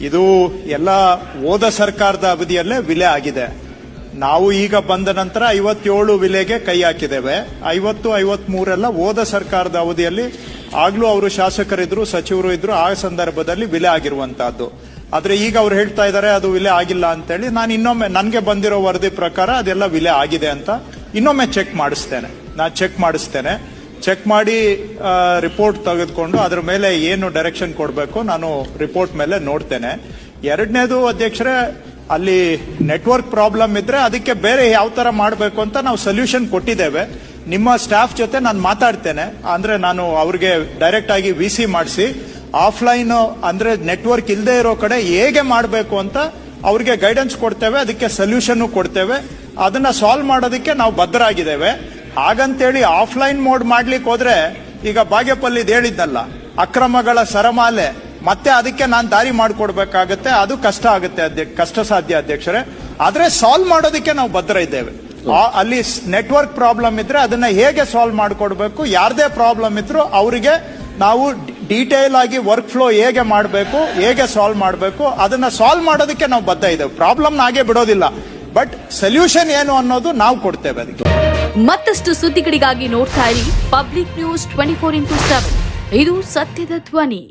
ಇದು ಎಲ್ಲ ಹೋದ ಸರ್ಕಾರದ ಅವಧಿಯಲ್ಲೇ ವಿಲೆ ಆಗಿದೆ. ನಾವು ಈಗ ಬಂದ ನಂತರ ಐವತ್ತೇಳು ವಿಲೆಗೆ ಕೈ ಹಾಕಿದ್ದೇವೆ. ಐವತ್ತು, ಐವತ್ಮೂರೆಲ್ಲ ಹೋದ ಸರ್ಕಾರದ ಅವಧಿಯಲ್ಲಿ ಆಗ್ಲೂ ಅವರು ಶಾಸಕರಿದ್ರು, ಸಚಿವರು ಇದ್ರು, ಆ ಸಂದರ್ಭದಲ್ಲಿ ವಿಲೆ ಆಗಿರುವಂತಹದ್ದು. ಆದ್ರೆ ಈಗ ಅವ್ರು ಹೇಳ್ತಾ ಇದ್ದಾರೆ ಅದು ವಿಲೆ ಆಗಿಲ್ಲ ಅಂತೇಳಿ. ನಾನು ಇನ್ನೊಮ್ಮೆ, ನನಗೆ ಬಂದಿರೋ ವರದಿ ಪ್ರಕಾರ ಅದೆಲ್ಲ ವಿಲೆ ಆಗಿದೆ ಅಂತ ಇನ್ನೊಮ್ಮೆ ಚೆಕ್ ಮಾಡಿಸ್ತೇನೆ. ನಾನು ಚೆಕ್ ಮಾಡಿಸ್ತೇನೆ. ಚೆಕ್ ಮಾಡಿ ರಿಪೋರ್ಟ್ ತೆಗೆದುಕೊಂಡು ಅದ್ರ ಮೇಲೆ ಏನು ಡೈರೆಕ್ಷನ್ ಕೊಡಬೇಕು ನಾನು ರಿಪೋರ್ಟ್ ಮೇಲೆ ನೋಡ್ತೇನೆ. ಎರಡನೇದು ಅಧ್ಯಕ್ಷರೇ, ಅಲ್ಲಿ ನೆಟ್ವರ್ಕ್ ಪ್ರಾಬ್ಲಮ್ ಇದ್ರೆ ಅದಕ್ಕೆ ಬೇರೆ ಯಾವ ತರ ಮಾಡಬೇಕು ಅಂತ ನಾವು ಸೊಲ್ಯೂಷನ್ ಕೊಟ್ಟಿದ್ದೇವೆ. ನಿಮ್ಮ ಸ್ಟಾಫ್ ಜೊತೆ ನಾನು ಮಾತಾಡ್ತೇನೆ. ಅಂದ್ರೆ ನಾನು ಅವ್ರಿಗೆ ಡೈರೆಕ್ಟ್ ಆಗಿ ವಿ ಸಿ ಮಾಡಿಸಿ ಆಫ್ಲೈನ್ ಅಂದ್ರೆ ನೆಟ್ವರ್ಕ್ ಇಲ್ಲದೆ ಇರೋ ಕಡೆ ಹೇಗೆ ಮಾಡಬೇಕು ಅಂತ ಅವ್ರಿಗೆ ಗೈಡೆನ್ಸ್ ಕೊಡ್ತೇವೆ. ಅದಕ್ಕೆ ಸೊಲ್ಯೂಷನ್ ಕೊಡ್ತೇವೆ. ಅದನ್ನ ಸಾಲ್ವ್ ಮಾಡೋದಕ್ಕೆ ನಾವು ಬದ್ಧರಾಗಿದ್ದೇವೆ. ಹಾಗಂತೇಳಿ ಆಫ್ಲೈನ್ ಮೋಡ್ ಮಾಡ್ಲಿಕ್ಕೆ ಹೋದ್ರೆ ಈಗ ಬಾಗೇಪಲ್ಲಿದ್ ಹೇಳಿದ್ದಲ್ಲ ಅಕ್ರಮಗಳ ಸರಮಾಲೆ. ಮತ್ತೆ ಅದಕ್ಕೆ ನಾನು ದಾರಿ ಮಾಡಿಕೊಡ್ಬೇಕಾಗತ್ತೆ. ಅದು ಕಷ್ಟ ಆಗುತ್ತೆ ಅಧ್ಯಕ್ಷ ಕಷ್ಟ ಸಾಧ್ಯ ಅಧ್ಯಕ್ಷರೇ. ಆದ್ರೆ ಸಾಲ್ವ್ ಮಾಡೋದಕ್ಕೆ ನಾವು ಭದ್ರ ಇದ್ದೇವೆ. ಅಲ್ಲಿ ನೆಟ್ವರ್ಕ್ ಪ್ರಾಬ್ಲಮ್ ಇದ್ರೆ ಅದನ್ನ ಹೇಗೆ ಸಾಲ್ವ್ ಮಾಡಿಕೊಡ್ಬೇಕು, ಯಾರದೇ ಪ್ರಾಬ್ಲಮ್ ಇದ್ರು ಅವರಿಗೆ ನಾವು ಡೀಟೇಲ್ ಆಗಿ ವರ್ಕ್ ಫ್ಲೋ ಹೇಗೆ ಮಾಡಬೇಕು, ಹೇಗೆ ಸಾಲ್ವ್ ಮಾಡಬೇಕು, ಅದನ್ನ ಸಾಲ್ವ್ ಮಾಡೋದಕ್ಕೆ ನಾವು ಬದ್ಧ ಇದ್ದೇವೆ. ಪ್ರಾಬ್ಲಮ್ ಹಾಗೆ ಬಿಡೋದಿಲ್ಲ. ಬಟ್ ಸೊಲ್ಯೂಷನ್ ಏನು ಅನ್ನೋದು ನಾವು ಕೊಡ್ತೇವೆ ಅದಕ್ಕೆ. ಮತ್ತಷ್ಟು ಸುದ್ದಿಗಳಿಗಾಗಿ ನೋಡ್ತಾ ಇರಿ public news twenty four into seven ಇದು ಸತ್ಯದ ಧ್ವನಿ.